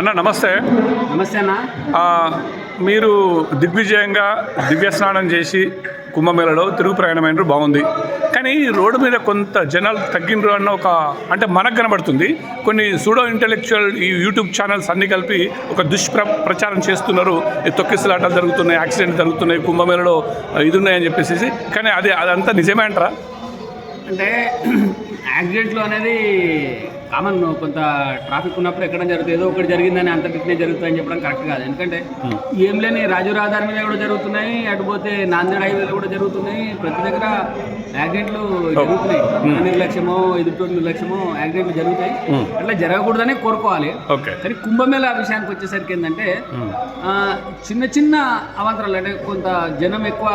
అన్న నమస్తే. నమస్తే అన్న. మీరు దిగ్విజయంగా దివ్య స్నానం చేసి కుంభమేళలో తిరుగు ప్రయాణమైనరు బాగుంది. కానీ ఈ రోడ్డు మీద కొంత జనాలు తగ్గినరు అన్న ఒక అంటే మనకు కనబడుతుంది. కొన్ని సూడో ఇంటెలెక్చువల్ ఈ యూట్యూబ్ ఛానల్స్ అన్ని కలిపి ఒక దుష్ప్ర ప్రచారం చేస్తున్నారు. ఈ తొక్కిసలాటలు జరుగుతున్నాయి యాక్సిడెంట్ జరుగుతున్నాయి కుంభమేళలో ఇది ఉన్నాయని చెప్పేసి. కానీ అది అదంతా నిజమే అంటారా? అంటే యాక్సిడెంట్లు అనేది కామన్ కొంత ట్రాఫిక్ ఉన్నప్పుడు ఎక్కడ జరుగుతుంది ఏదో ఒకటి జరిగిందని అంతటినే జరుగుతుందని చెప్పడం కరెక్ట్ కాదు. ఎందుకంటే ఏం లేని రాజు రహదారి మీద కూడా జరుగుతున్నాయి అటు పోతే నాందేడ్ హైవేలో కూడా జరుగుతున్నాయి. ప్రతి దగ్గర యాక్సిడెంట్లు జరుగుతున్నాయి. మన నిర్లక్ష్యమో ఎదుటి నిర్లక్ష్యమో యాక్సిడెంట్లు జరుగుతాయి. అట్లా జరగకూడదని కోరుకోవాలి. కానీ కుంభమేళ విషయానికి వచ్చేసరికి ఏంటంటే చిన్న చిన్న అవాంతరాలు అంటే కొంత జనం ఎక్కువ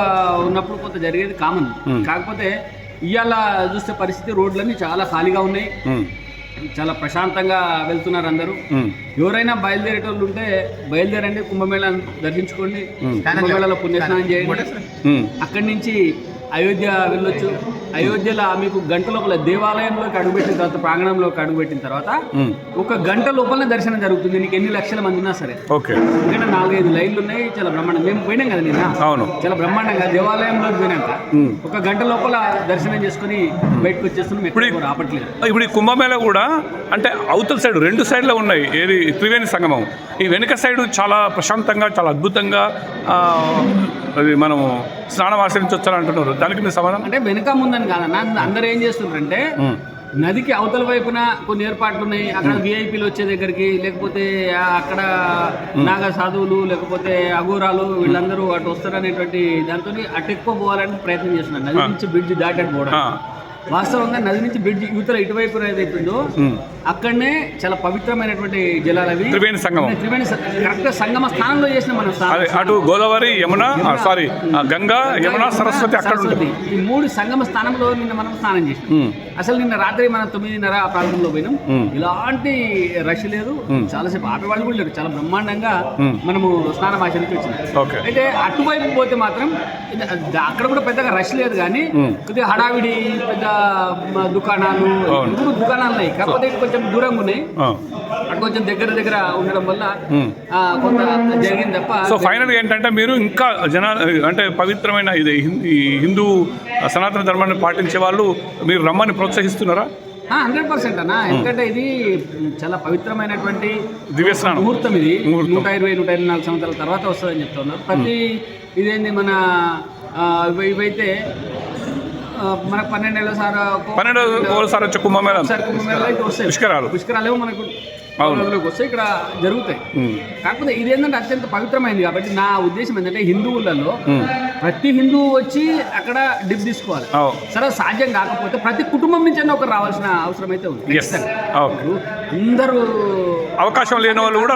ఉన్నప్పుడు కొంత జరిగేది కామన్. కాకపోతే ఇవాళ చూస్తే పరిస్థితి రోడ్లన్నీ చాలా ఖాళీగా ఉన్నాయి. చాలా ప్రశాంతంగా వెళ్తున్నారు అందరూ. ఎవరైనా బయలుదేరేటోళ్ళు ఉంటే బయలుదేరండి కుంభమేళాను దర్శించుకోండి. కుంభమేళలో పుణ్యస్నానం చేయండి. అక్కడి నుంచి అయోధ్య వెళ్ళొచ్చు. అయోధ్యలో మీకు గంట లోపల దేవాలయంలోకి అడుగుపెట్టిన తర్వాత ప్రాంగణంలోకి అడుగుపెట్టిన తర్వాత. ఒక గంట లోపలనే దర్శనం జరుగుతుంది. నీకు ఎన్ని లక్షల మంది ఉన్నా సరే. ఓకే. ఎందుకంటే నాలుగైదు లైన్లు ఉన్నాయి చాలా బ్రహ్మాండం. మేము పోయినాం కదా నిన్న? అవును. చాలా బ్రహ్మాండంగా దేవాలయంలోకి పోయినాక. ఒక గంట లోపల దర్శనం చేసుకుని బయటకు వచ్చేస్తున్నాం. కూడా రాపట్లేదు ఇప్పుడు ఈ కుంభమేళ కూడా అంటే అవతల సైడ్ రెండు సైడ్లో ఉన్నాయి. ఏది త్రివేణి సంగమం. ఈ వెనుక సైడ్ చాలా ప్రశాంతంగా చాలా అద్భుతంగా ఆ, అది మనం స్నానం ఆచరించవచ్చు అంటున్నారు. దానికి సమాధానం? అంటే వెనుక ముందని కాదన్న అందరూ ఏం చేస్తుంటారంటే ఉమ్, నదికి అవతల వైపున కొన్ని ఏర్పాట్లు ఉన్నాయి అక్కడ విఐపీలు వచ్చే దగ్గరికి లేకపోతే అక్కడ నాగ సాధువులు లేకపోతే అఘోరాలు వీళ్ళందరూ అటు వస్తారనేటువంటి దాంతో అటు ఎక్కువ పోవాలని ప్రయత్నం చేస్తున్నారు. నది నుంచి బ్రిడ్జ్ దాటి అటు పోవడం ఆ, వాస్తవంగా నది నుంచి బ్రిడ్జ్ యువతల ఇటువైపు ఏదైతుందో. అక్కడనే చాలా పవిత్రమైనటువంటి జలాలు అవి. త్రివేణి సంగమం. త్రివేణి కరెక్ట్ సంగమ స్థానంలో చేసిన మనం అటు గోదావరి యమున సారీ గంగా యమున సరస్వతి అక్కడ ఉంటుంది. సరస్వతి. ఈ మూడు సంగమ స్థానంలో నిన్న మనం స్నానం చేసినాం. ఉమ్, అసలు నిన్న రాత్రి మనం తొమ్మిదిన్నర ఆ ప్రాంతంలో పోయినాం. ఇలాంటి రష్ లేదు. చాలాసేపు ఆపేవాళ్ళు కూడా లేరు. చాలా బ్రహ్మాండంగా. మనము స్నానం ఆచరించి వచ్చినాం. అయితే అటువైపు పోతే మాత్రం అక్కడ కూడా పెద్దగా రష్ లేదు కానీ. కొద్దిగా హడావిడి పెద్ద దుకాణాలు. ఇప్పుడు దుకాణాలు ఉన్నాయి. కాకపోతే కొంచెం దూరంగా ఉన్నాయి. అటు కొంచెం దగ్గర దగ్గర ఉండడం వల్ల కొంత జరిగింది తప్ప సో ఫైనల్గా ఏంటంటే మీరు ఇంకా జన అంటే పవిత్రమైన ఇది హిందూ సనాతన ధర్మాన్ని పాటించే వాళ్ళు మీరు రమ్మని ప్రోత్సహిస్తున్నారా? హండ్రెడ్ పర్సెంట్ అన్న. ఎందుకంటే ఇది చాలా పవిత్రమైనటువంటి ముహూర్తం ఇది. నూట ఇరవై నూట ఇరవై నాలుగు సంవత్సరాల తర్వాత వస్తుందని చెప్తా ఉన్నారు ప్రతి ఇదేంది మన ఇవైతే ఆ, మన పన్నెండేళ్ళ సార్ పన్నెండు ఒకసారి వచ్చే కుంభమేళ పుష్కరాలు పుష్కరాలేమో మనకు. అవును. పౌర్ణమిలోకి వస్తాయి ఇక్కడ జరుగుతాయి. కాకపోతే ఇదేంటంటే అత్యంత పవిత్రమైనది కాబట్టి నా ఉద్దేశం ఏంటంటే హిందువులలో. ప్రతి హిందువు వచ్చి అక్కడ డిప్ తీసుకోవాలి. సరే సాధ్యం కాకపోతే ప్రతి కుటుంబం నుంచి ఒకరు రావాల్సిన అవసరం అయితే ఉంది. అందరూ అవకాశం లేని వాళ్ళు కూడా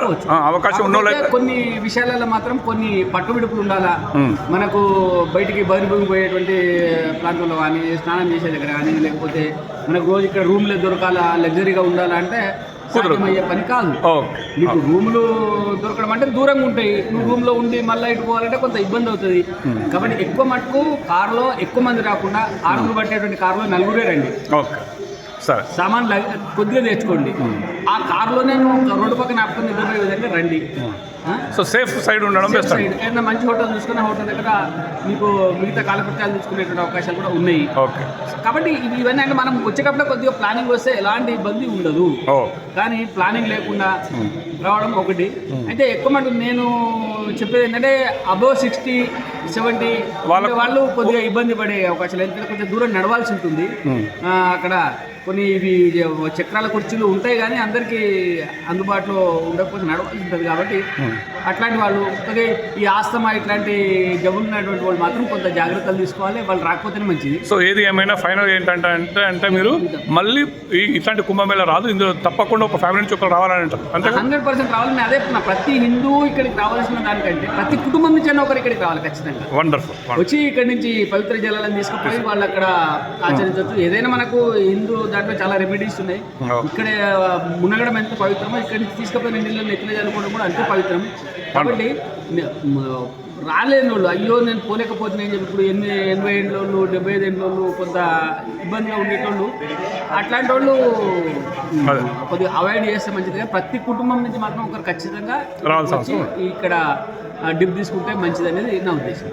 అవకాశం ఉన్న కొన్ని విషయాలలో మాత్రం కొన్ని పట్టు విడుపులు ఉండాలా. మనకు బయటికి బయలుభూమి పోయేటువంటి ప్రాంతంలో కానీ స్నానం చేసే దగ్గర కానీ లేకపోతే మనకు రోజు ఇక్కడ రూమ్లే దొరకాలా లగ్జరీగా ఉండాలా అంటే సాధ్యమయ్యే పని కాదు. ఓకే నీకు రూములు దొరకడం అంటే దూరంగా ఉంటాయి. నువ్వు రూమ్లో ఉండి మళ్ళీ ఇటు పోవాలంటే కొంత ఇబ్బంది అవుతుంది. కాబట్టి ఎక్కువ మటుకు కారులో ఎక్కువ మంది రాకుండా ఆరుగురు పట్టేటువంటి కారులో నలుగురే రండి. ఓకే. సరే. సామాన్ లగ్- కొద్దిగా తెచ్చుకోండి. ఆ కారులోనే రోడ్డు పక్కన ఆపుకుని నిద్రపోయే విధంగా రండి? సో సేఫ్ సైడ్ ఉండడం బెస్ట్ ఏదైనా మంచి హోటల్ చూసుకున్న హోటల్ దగ్గర మీకు మిగతా కాలకృత్యాలు చూసుకునేటువంటి అవకాశాలు కూడా ఉన్నాయి. ఓకే. కాబట్టి ఇవి- ఇవన్నీ అంటే మనం వచ్చేటప్పుడు కొద్దిగా ప్లానింగ్ వస్తే ఎలాంటి ఇబ్బంది ఉండదు. కానీ ప్లానింగ్ లేకుండా రావడం ఒకటి. అయితే ఎక్కువ మటుకు నేను చెప్పేది ఏంటంటే అబోవ్ సిక్స్టీ వాళ్ళకు- వాళ్ళు కొద్దిగా ఇబ్బంది పడే అవకాశాలు ఎందుకంటే కొంచెం దూరం నడవాల్సి ఉంటుంది. అక్కడ కొన్ని ఇవి చక్రాల కుర్చీలు ఉంటాయి కానీ అందరికీ అందుబాటులో ఉండకపోతే నడవాల్సి ఉంటుంది కాబట్టి అట్లాంటి వాళ్ళు కొద్దిగా ఈ ఆస్తమా ఇట్లాంటి జబ్బులు ఉన్నటువంటి వాళ్ళు మాత్రం కొంత జాగ్రత్తలు తీసుకోవాలి వాళ్ళు రాకపోతేనే మంచిది. సో ఏది ఏమైనా ఫైనల్ ఏంటంటే అంటే అంటే మీరు మళ్ళీ ఇట్లాంటి కుంభమేళ రాదు ఇందులో తప్పకుండా ఒక ఫ్యామిలీ నుంచి ఒకరు రావాలని అంటారు. అంతే హండ్రెడ్ పర్సెంట్ రావాలని అదే. ప్రతి హిందూ ఇక్కడికి రావాల్సిన దానికంటే ప్రతి కుటుంబం నుంచి ఒకరు ఇక్కడికి రావాలి ఖచ్చితంగా. వండర్ఫుల్ వచ్చి ఇక్కడి నుంచి పవిత్ర జలాలను తీసుకుపోయి వాళ్ళు అక్కడ ఆచరించవచ్చు. ఏదైనా మనకు హిందూ దాంట్లో చాలా రెమెడీస్ ఉన్నాయి. Oh. ఇక్కడ మునగడం ఎంత పవిత్రమో ఇక్కడి నుంచి తీసుకుపోయిన నీళ్ళని ఎత్తున చదువుకోవడం కూడా అంతే పవిత్రం. కాబట్టి రాలేని వాళ్ళు అయ్యో నేను పోలేకపోతున్నాను అని చెప్పి ఇప్పుడు ఎన్ని ఎనభై ఏళ్ళ వాళ్ళు డెబ్బై ఐదు ఏళ్ళ వాళ్ళు కొంత ఇబ్బందిగా ఉండేటోళ్ళు అట్లాంటి వాళ్ళు. కొద్దిగా అవాయిడ్ చేస్తే మంచిది. కానీ ప్రతి కుటుంబం నుంచి మాత్రం ఒకరు ఖచ్చితంగా ఇక్కడ డిప్ తీసుకుంటే మంచిది అనేది నా ఉద్దేశం.